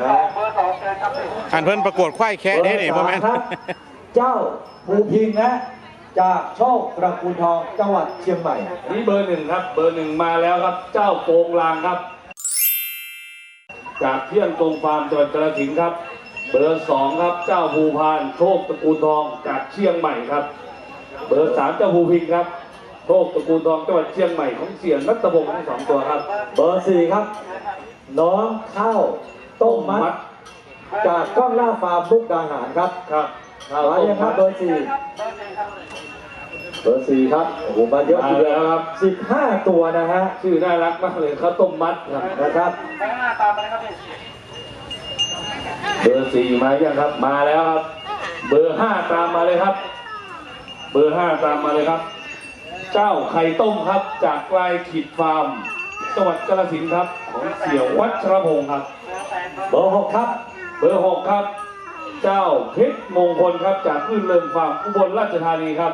นะอันเพิ่นประกวดควายแค่นี้นี่เบพ่ออร์แม่นสามครับเจ้าภูพิงนะจากโชคตระกูลทองจังหวัดเชียงใหม่นี่เบอร์หนึ่งครับ เบอร์หนึ่งมาแล้วครับ เจ้าโปงลางครับ จากเที่ยงตรงฟาร์มจังหวัดกระสินธุ์ครับ เบอร์สองครับ เจ้าภูพานโชคตระกูลทองจากเชียงใหม่ครับ เบอร์สามเจ้าภูพิงครับโชคตระกูลทองจังหวัดเชียงใหม่ของเสียนัตพงศ์ทั้งสองตัวครับ เบอร์สี่ครับ น้องข้าว ต้มมัด จากกล้องล่าฟาร์มมุกดาหารครับครับข้าวมาต้มยังคมัรับดเบอร์สี่เบอร์สี่ครับโอ้โหมาเยอะทีเดียวมาแล้วครับสิบห้าตัวนะฮะชื่อน่ารักมากเลยข้าวต้มมัดครับนะครับเบอร์สี่มายังครับ มาแล้วครับ เบอร์ห้าตามมาเลยครับ เบอร์ห้าตามมาเลยครับ เจ้าไข่ต้มครับ จากไกลขีดฟาร์มจังหวัดกาฬสินธุ์ครับ ของเสี่ยววัชรพงศ์ครับ เบอร์หกครับ เบอร์หกครับ เจ้าเพชรมงคลครับ จากพื้นเริงฟาร์มอุบลราชธานีครับ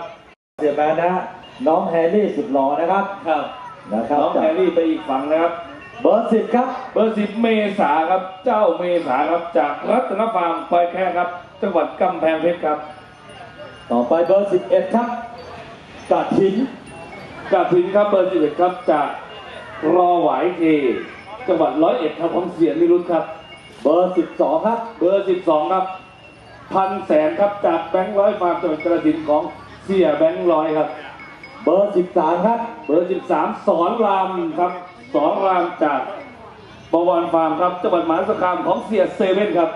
เสียแมนนะฮะน้องแฮร์รี่สุดหล่อนะครับครับนะครับน้องแฮร์รี่ไปอีกฝั่งนะครับ เบอร์สิบครับ เบอร์สิบเมษาครับ เจ้าเมษาครับจากรัตนฟาร์มปอยแค่ครับ จังหวัดกำแพงเพชรครับ ต่อไปเบอร์สิบเอ็ดครับกระถินกาถินครับเบอร์สิบเอ็ดครับจากรอหวายเทจังหวัดร้อยเอ็ดครับของเสียนิรุตครับ เบอร์สิบสองครับ เบอร์สิบสองครับ พันแสนครับจากแบงค์ร้อยฟาร์มจังหวัดกระสินของเสียแบงค์ร้อยครับ เบอร์สิบสามครับ เบอร์สิบสามสอนรามครับ สอนรามจากบวรฟาร์มครับจังหวัดมหาสารคามของเสียเซเว่นครับ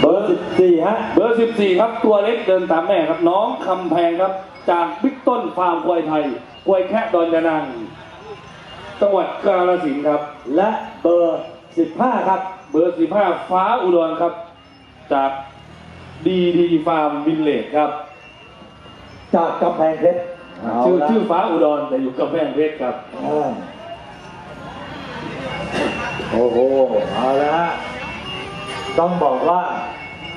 เบอร์ สิบสี่ฮะเบอร์สิบสี่ครับตัวเล็กเดินตามแม่ครับน้องคำแพงครับ จากบิ๊กต้นฟาร์มควายไทยควายแค่ดอนยานางจังหวัดกาฬสินธุ์ครับ และเบอร์สิบห้าครับ เบอร์สิบห้าฟ้าอุดรครับ จากดีดีฟาร์มวินเลจครับ จากกำแพงเพชรเาชื่อละชื่อฟ้าอุดรแต่อยู่กับแพงเพชรครับอ่าโอ้โหเอาละฮะต้องบอกว่า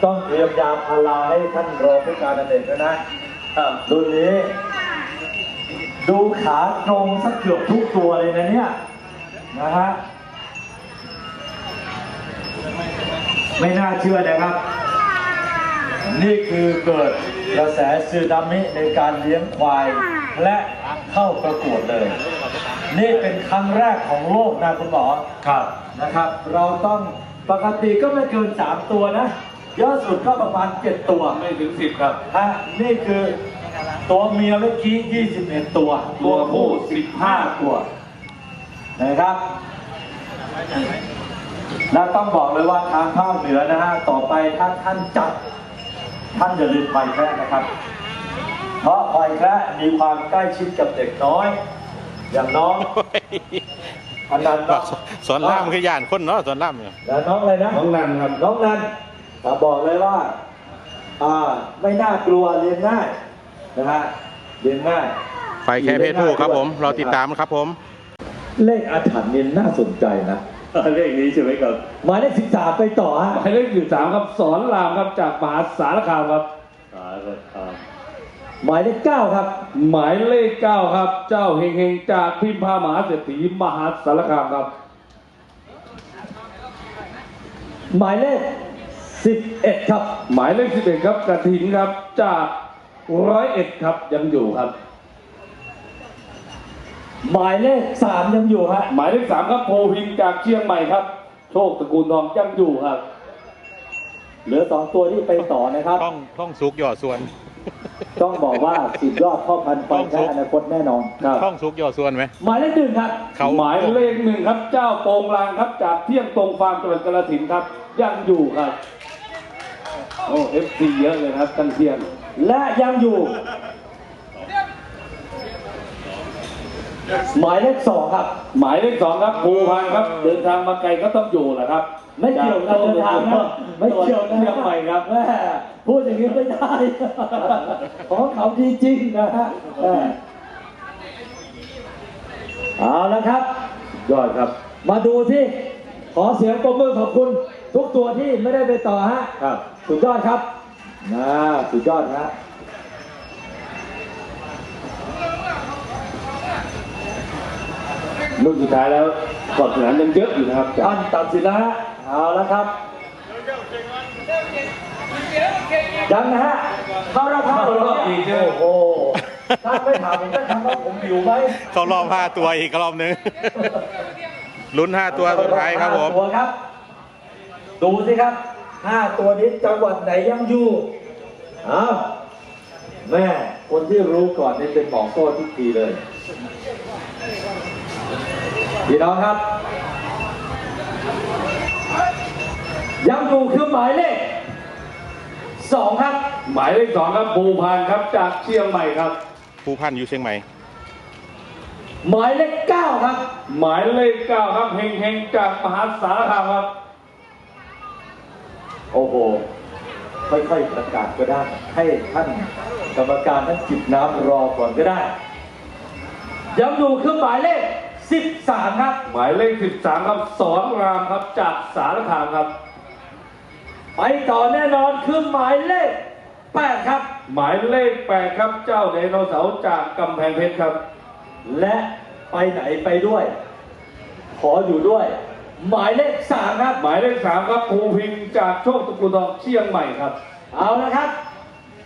ต้องเตรียมยาพาราให้ท่านรองผู้การอเนกด้วยนะรุ่นนี้ ดูขาตรงสักเกือบทุกตัวเลยนะเนี่ย นะฮะ ไม่น่าเชื่อนะครับ นี่คือเกิดกระแสซึนามิในการเลี้ยงควายและเข้าประกวดเลย นี่เป็นครั้งแรกของโลกนะคุณหมอ ครับ นะครับ เราต้องปกติก็ไม่เกิน 3 ตัวนะ เยอะสุดก็ประมาณ 7 ตัว ไม่ถึงสิบครับ ฮะ นี่คือตัวเมียเมื่อกี้ 21 ตัว ตัวผู้สิบห้าตัว นะครับ และต้องบอกเลยว่าทางภาคเหนือนะฮะ ต่อไปถ้าท่านจัด ท่านอย่าลืมควายแคระนะครับ เพราะควายแคระมีความใกล้ชิดกับเด็กน้อย อย่างน้องอันนั้นต์เนาะสอนล่ามคือย่านคนเนาะสอนล่ามเนี่ยแล้วน้องอะไรนะ น้องนันครับ น้องนัน อะบอกเลยว่าอ่าไม่น่ากลัวเลี้ยงง่ายนะฮะเลี้ยงง่ายควายแค่เพศผู้ครับผมเราติดตามครับผม เลขอาถรรพ์นี่น่าสนใจนะเลขนี้ใช่ไหมครับหมายเลขสิบสามไปต่อฮะหมายเลขสิบสามครับสอนรามครับจากมหาสารคามครับสารคามหมายเลขเก้าครับ หมายเลขเก้าครับ เจ้าเฮงเฮงจากพิมพามหาเศรษฐีมหาสารคามครับ หมายเลข สิบเอ็ดครับ หมายเลขสิบเอ็ดครับกระถินครับจากร้อยเอ็ดครับยังอยู่ครับ หมายเลขสามยังอยู่ฮะหมายเลขสามครับโพพิงจากเชียงใหม่ครับ โชคตระกูลทองยังอยู่ครับ เหลือสองตัวที่ไปต่อนะครับ ต้องต้องสุกหย่อส่วนต้องบอกว่าสุดยอดพ่อพันธุ์ควายแค่อนาคตแน่นอนครับต้องสุกหย่อส่วนไหมหมายเลขหนึ่งครับเขาหมายเลขหนึ่งครับ เจ้าโปงลางครับจากเที่ยงตรงฟาร์มจังหวัดกาฬสินธุ์ครับยังอยู่ครับ โอ้เอฟซีเยอะเลยครับตั้งเที่ยงและยังอยู่ หมายเลขสองครับ หมายเลขสองครับภูพันธ์ครับ เดินทางมาไกลก็ต้องอยู่แหละครับไม่เกี่ยวกับเดินทางนะไม่เกี่ยวนะเชียงใหม่ครับแม่พูดอย่างนี้ไม่ได้ของเขาดีจริงนะฮะแม่เอาละครับ ยอดครับ มาดูที่ขอเสียงปรบมือขอบคุณ ทุกตัวที่ไม่ได้ไปต่อฮะครับ สุดยอดครับนะสุดยอดฮะลูกสุดท้ายแล้วกอดสนามยังเยอะอยู่นะครับท่านตัดสินแล้วฮะเอาละครับยังนะฮะเข้ารอบห้าคอีกโอ้โหถ้าไม่ถามผมจะทำว่าผมอยู่ไหมเข้ารอบห้าตัวอีกรอบนึงลุ้นห้าตัวสุดท้ายครับผม ตัวครับ ดูสิครับ ห้าตัวนี้จังหวัดไหนยังอยู่เอาแม่คนที่รู้ก่อนนี่เป็นหมอโซ่ทุกทีเลยพี่น้องครับ ยังอยู่คือหมายเลขสองครับ หมายเลขสองครับภูพานครับจากเชียงใหม่ครับผู้พันอยู่เชียงใหม่ หมายเลขเก้าครับ หมายเลขเก้าครับเฮงเฮงจากมหาสารคามครับ โอ้โห ค่อยๆประกาศก็ได้ ให้ท่านกรรมการท่านจิบน้ำรอก่อนก็ได้ยังอยู่คือหมายเลข 13 ครับ หมายเลขสิบสามครับสอนรามครับจากสารคามครับ ไปต่อแน่นอนคือหมายเลข 8 ครับ หมายเลขแปดครับเจ้าไดโนเสาร์จากกำแพงเพชรครับ และไปไหนไปด้วย ขออยู่ด้วย หมายเลข3ครับ หมายเลขสามครับภูพิงค์จากโชคตระกูลทองเชียงใหม่ครับ เอาละครับ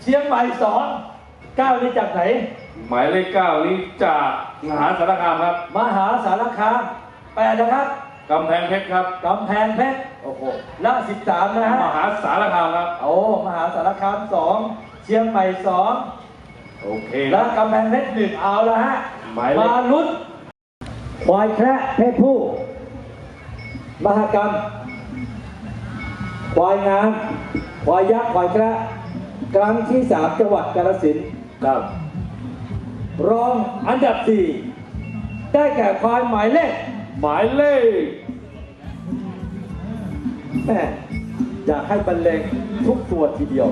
เชียงใหม่สองเก้านี่จากไหน หมายเลขเก้านี้จากมหาสารคามครับมหาสารคามแปดนะครับกำแพงเพชรครับกำแพงเพชรโอ้โหและ13นะฮะมหาสารคามครับโอ้มหาสารคามสองเชียงใหม่สองโอเคและกำแพงเพชรหนึ่งเอาละฮะหมายเลข มาลุ้นควายแคระเพศผู้ มหกรรม ควายงามควายยักษ์ควายแคระครั้งที่สามจังหวัดกาฬสินธุ์ครับ รองอันดับสี่ได้แก่ควายหมายเลขหมายเลขแม่อยากให้บรรเลงทุกตัวทีเดียว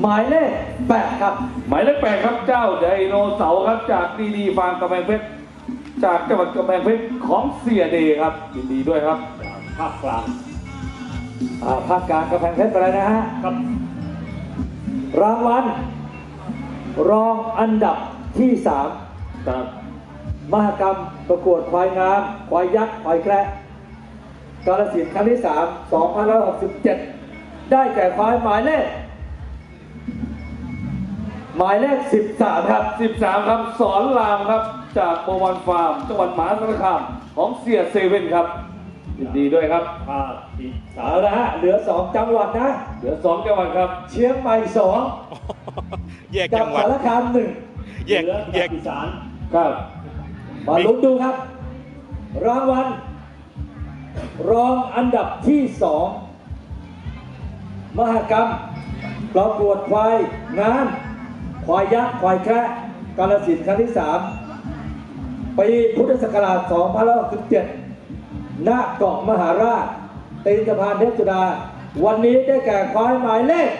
หมายเลขแปดครับ หมายเลขแปดครับเจ้าไดโนเสาร์ครับจากดีดีฟาร์มกำแพงเพชร จากจังหวัดกำแพงเพชรของเสียเดย์ครับ ยินดีด้วยครับภาคกลางอ่าภาคกลางกำแพงเพชรไปเลยนะฮะครับรางวัลรองอันดับที่สามครับมหกรรมประกวดควายงามควายยักษ์ควายแคระกาลสินธุ์ครั้งที่สาม2567 ได้แก่ควายหมายเลขหมายเลข 13 ครับ 13 ครับ สอนรามครับ จากโมวันฟาร์มจังหวัดมหาสารคามของเสียเซเว่นครับยินดีด้วยครับภาคที่สาเอามละฮะเหลือ2จังหวัดนะ เหลือสองจังหวัดครับ เชียงใหม่แยก2กัจับงหวัดสารคามแยกแยกอีสานครับ1มาลุ้นดูครับ รางวัลรองอันดับที่2มหกรรมประกวดควายงามควายยักษ์ควายแคระกาลสินธุ์ครั้งที่3 ปีพุทธศักราช 2567 ณ เกาะมหาราช ตีนสะพานเทพสุดา วันนี้ได้แก่ควายหมายเลข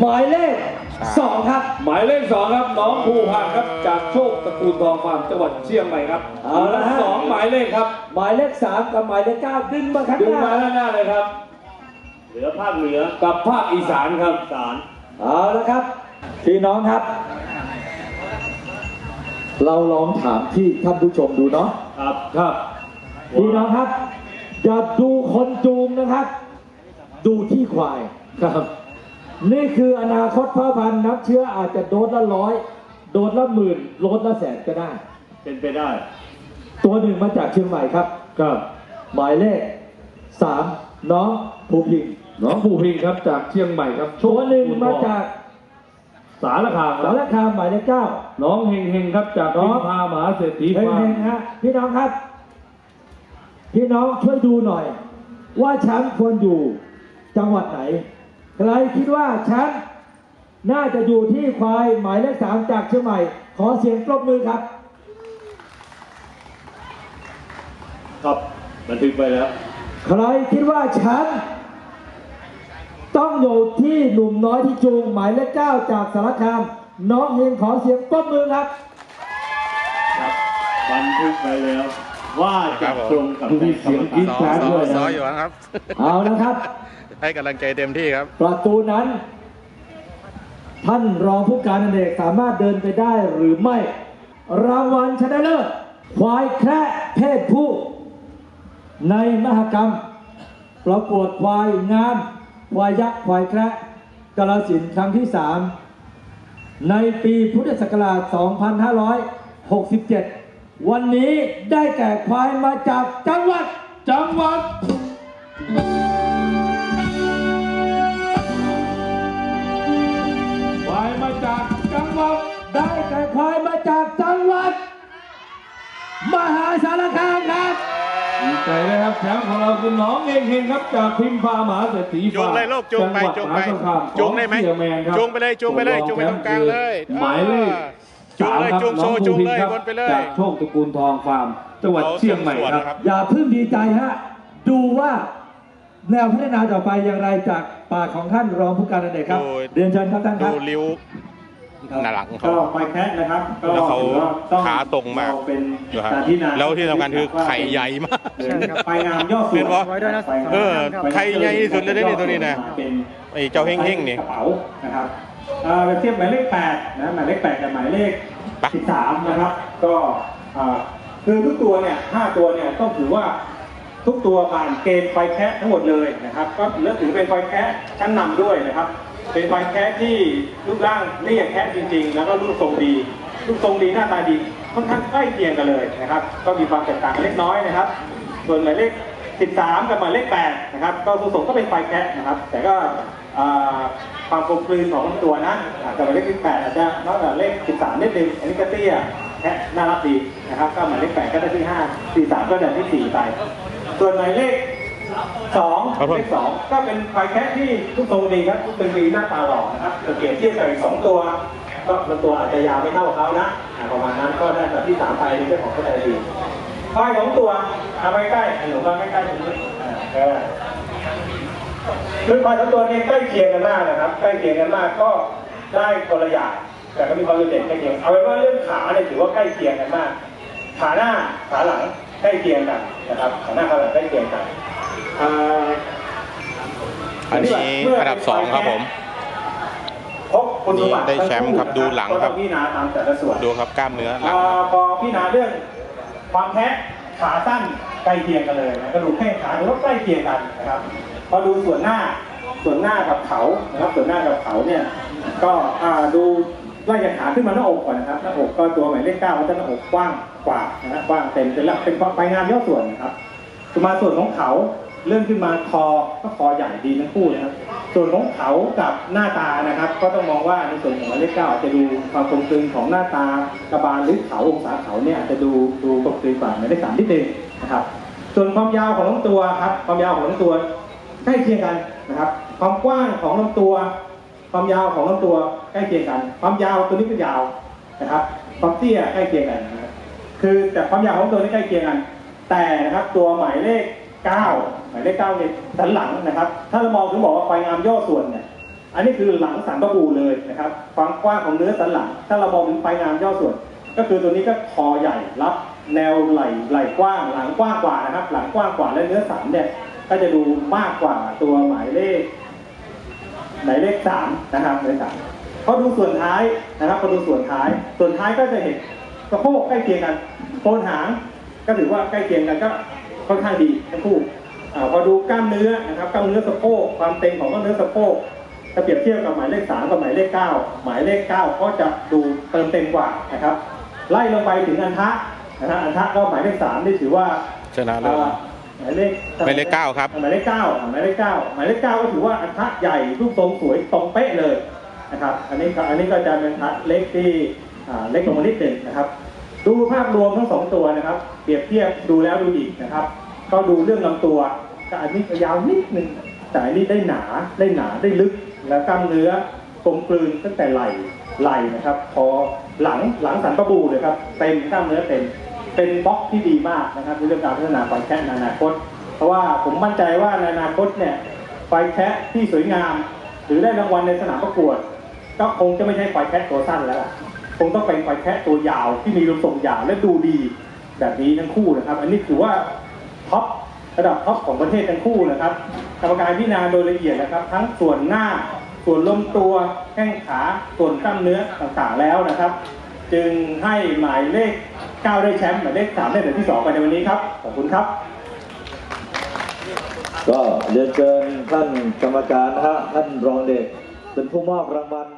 หมายเลข2ครับ หมายเลขสองครับ น้องภูพานครับ จากโชคตระกูลทองฟาร์มจังหวัดเชียงใหม่ครับเอาละฮะ สองหมายเลขครับ หมายเลข3กับหมายเลข9ดึงมาข้างดึงหน้ามาด้านหน้าเลยครับ เหลือภาคเหนือกับภาคอีสานครับอีสานเอาละครับพี่น้องครับ เราลองถามที่ท่านผู้ชมดูเนาะครับครับพี่น้องครับ อย่าดูคนจูงนะครับ ดูที่ควายครับ นี่คืออนาคตพ่อพันธุ์นับเชื้ออาจจะโดสละร้อย โดสละหมื่นโดสละแสนก็ได้ เป็นไปได้ ตัวหนึ่งมาจากเชียงใหม่ครับครับ หมายเลขสามน้องภูพิงค์น้องภูพิงค์ครับจากเชียงใหม่ครับตัวหนึ่งมาจาก สารคามคสารับรคามหมายเลขเก้า น้องเฮงเฮงครับจากน้พิอง มพามหาเศรษฐีเฮฟาร์มงๆฮะพี่น้องครับ พี่น้องช่วยดูหน่อย ว่าแชมป์ควรอยู่จังหวัดไหน ใครคิดว่าแชมป์น่าจะอยู่ที่ควายหมายเลขสามจากเชียงใหม่ ขอเสียงปรบมือครับ ครับบันทึกไปแล้ว ใครคิดว่าแชมป์ ต้องอยู่ที่หนุ่มน้อยที่จูงหมายเลขเก้าจากสารคามน้องเฮงขอเสียงปรบมือครับครับบันทึกไปแล้ว ว่าครัจะบผมตรงกับมีเสียงกรี๊ดสอแชร์สด้อวยสนะออยู่นะครับ เอานะครับ ให้กำลังใจเต็มที่ครับ ประตูนั้น ท่านรองผู้การอเนกสามารถเดินไปได้หรือไม่ รางวัลชนะเลิศควายแคระเพศผู้ ในมหกรรม ประกวดควายงามค วายยักษ์ควายแคระกาลสินธุ์ครั้งที่ 3 ในปีพุทธศักราช 2567 วันนี้ได้แก่ควายมาจากจังหวัด จังหวัดควายมาจากจังหวัด ได้แก่ควายมาจากจังหวัด มหาสารคามครับดี ใจนะครับแชมป์ของเราคือน้องเองเฮงครับจากพิมพามหาเศรษฐีจูงเลยลูกจูงไปจัจูหงวัดไปมหาสารคามจูงได้ไหมของเสี่ยแมนครับจูงไปเลยจูงไปเลยจูงไปตรงกลางเลยหมายเลขจูงเลยสามครับจูงโซ่น้อจูงเลยภูพินครับวนไปเลยจากโชคตระกูลทองฟาร์มจังหวัดเชียงใหม่ครับ อย่าเพิ่งดีใจฮะดูว่าแนวพัฒนาต่อไปอย่างไรจากปากของท่านรองผู้การอเนกครับโดยเรียนเชิญครับท่านคดูรับริ้ว หน้าหลังก็เขาไฟแคทนะครับก็แล้วเขาถือว่าต้องขาตรงมากเเป็นดูครับสถานที่นาแล้วที่สำคัญคือไข่ใหญ่มากเหมือนไฟงามยอดสเห็วนปะไฟงามเออไข่ใหญ่ที่สุดเลยนะนี่ตัวนี้นะเป็นไอ้เจ้าเฮ้งๆนี่กระเป๋านะครับเอ่อไปเทียบหมายเลขแปดนะหมายเลขแปดกับหมายเลขไปสิบสามนะครับ ก็อ่าคือทุกตัวเนี่ยห้าตัวเนี่ยต้องถือว่าทุกตัวผ่านเกณฑ์ไฟแคททั้งหมดเลยนะครับ ก็เลือกถือเป็นไฟแคทชั้นนำด้วยนะครับ เป็นไฟแคทที่รูปร่างเรียกแคทจริง ๆ แล้วก็รูปทรงดี รูปทรงดีหน้าตาดีค่อนข้างใกล้เคียงกันเลยนะครับ ก็มีความแตกต่างเล็กน้อยนะครับ ส่วนหมายเลข 13 กับหมายเลข 8 นะครับ ก็รูปทรงก็เป็นไฟแคทนะครับ แต่ก็ความกลมกลืนของทั้งตัวนะแต่หมายเลข8อาจจะน้อยกว่าเลข 13 นิดนึงอันนี้ก็เตี้ยแค่น่ารักดีนะครับ ก็หมายเลข 8 ก็ได้ที่ 5 43 ก็ได้ที่ 4 ไป ส่วนหมายเลข สองครับผมเลขสองก็เป็นไฟแคทที่ทุกทรงดีครับทุกเป็นดีหน้าตาหล่อนะครับเปรียบเทียบกับอีกสองตัว ก็ลำตัวอาจจะยาวไม่เท่าเขานะอ่าประมาณนั้นก็ได้แบบที่สามไปในเรื่องของเข้าใจดีควายของตัวเอาไปใกล้หนูก็ใกล้ๆตรงนี้อ่าเออคือควายทั้งตัวนี้ใกล้เคียงกันมากนะครับ ใกล้เคียงกันมากก็ได้คนละอย่างแต่ก็มีความโดดเด่นใกล้เคียงเอาเป็นว่าเรื่องขาเนี่ยถือว่าใกล้เคียงกันมาก ขาหน้าขาหลังใกล้เคียงกันนะครับขาหน้าขาหลังใกล้เคียงกันอ่า อันนี้อันดับสองครับผมพบคุณสมบัตินี่ได้แชมป์ครับดูหลังครับก็ต้องพี่นาตามแต่ละส่วนดูครับกล้ามเนื้อหลังอ่าพอพี่นาเรื่องความแท้ขาสั้นใกล้เคียงกันเลยนะกระดูกแข้งขาถือว่าใกล้เคียงกันนะครับพอดูส่วนหน้าส่วนหน้ากับเขานะครับส่วนหน้ากับเขาเนี่ยก็อ่าดูไล่จากขาขึ้นมาหน้าอกก่อนนะครับหน้าอกก็ตัวหมายเลขเก้าก็จะหน้าอกกว้างกว่านะครับกว้างเต็มเป็นหลักเป็นไปงานย่อส่วนนะครับมาส่วนของเขา เลื่อนขึ้นมาคอก็คอใหญ่ดีทั้งคู่นะครับ ส่วนของเขากับหน้าตานะครับ ก็ต้องมองว่าในส่วนของหมายเลขเก้าอาจจะดูความกลมกลืนของหน้าตากระบาลหรือเขาองศาเขาเนี่ยอาจจะดูดูกลมกลืนกว่าหมายเลขสามนิดนึงนะครับ ส่วนความยาวของลำตัวครับ ความยาวของลำตัวใกล้เคียงกันนะครับ ความกว้างของลำตัว ความยาวของลำตัวใกล้เคียงกัน ความยาวตัวนี้ก็ยาวนะครับ ความเตี้ยใกล้เคียงกันนะครับคือแต่ความยาวของตัวนี้ใกล้เคียงกัน แต่นะครับตัวหมายเลข 9หมายเลข9เนี่ยสันหลังนะครับ ถ้าเรามองถึงบอกว่าไฟงามย่อส่วนเนี่ยอันนี้คือหลังสันประบูเลยนะครับความกว้างของเนื้อสันหลัง ถ้าเรามองถึงไฟงามย่อส่วน ก็คือตัวนี้ก็คอใหญ่รับ แนวไหล่ไหล่กว้างหลังกว้างกว่านะครับ หลังกว้างกว่าและเนื้อสันเนี่ยก็จะดูมากกว่าตัวหมายเลขหมายเลขสามนะครับหมายเลขสามพอดูส่วนท้ายนะครับพอดูส่วนท้าย ส่วนท้ายก็จะเห็นสะโพกใกล้เคียงกันโคนหางก็ถือว่าใกล้เคียงกันก็ ค่อนข้างดีทั้งคู่อ่าพอดูกล้ามเนื้อนะครับกล้ามเนื้อสะโพกความเต็มของกล้ามเนื้อสะโพกถ้าเปรียบเทียบกับหมายเลขสามกับหมายเลขเก้าหมายเลขเก้าก็จะดูเติมเต็มกว่านะครับ ไล่ลงไปถึงอันทะนะฮะอันทะก็หมายเลขสามนี่ถือว่าชนะเลิศอ่าหมายเลขหมายเลขเก้าครับหมายเลขเก้าหมายเลขเก้าหมายเลขเก้าก็ถือว่าอันทะใหญ่รูปทรงสวยตรงเป๊ะเลยนะครับ อันนี้ก็อันนี้ก็จะเป็นอันทะเล็กที่อ่าเล็กลงมานิดหนึ่งนะครับ ดูภาพรวมทั้งสองตัวนะครับ เปรียบเทียบดูแล้วดูอีกนะครับ ก็ดูเรื่องลำตัวก็อันนี้ยาวนิดนึงแต่อันนี้ได้หนาได้หนาได้ลึก และกล้ามเนื้อกลมกลืนตั้งแต่ไหล่ไหล่นะครับ พอหลังหลังสันประบูเลยครับเต็มกล้ามเนื้อเต็มเป็นบล็อกที่ดีมากนะครับในเรื่องการพัฒนาไฟแค่ในอนาคต เพราะว่าผมมั่นใจว่าในอนาคตเนี่ยไฟแคะที่สวยงาม หรือได้รางวัลในสนามประกวด ก็คงจะไม่ใช่ไฟแคะตัวสั้นแล้วล่ะ คงต้องเป็นไฟแคะตัวยาวที่มีรูปทรงยาวและดูดีแบบนี้ทั้งคู่นะครับ อันนี้ถือว่าท็อประดับท็อปของประเทศทั้งคู่นะครับกรรมการพิจารณาโดยละเอียดนะครับ ทั้งส่วนหน้า ส่วนลำตัวแข้งขาส่วนกล้ามเนื้อต่างๆแล้วนะครับ จึงให้หมายเลข 9 ได้แชมป์หมายเลข 3 ได้เหรียญที่2ไปในวันนี้ครับขอบคุณครับ ก็เรียนเชิญท่านกรรมการนะฮะท่านรองเด็กเป็นผู้มอบรางวัล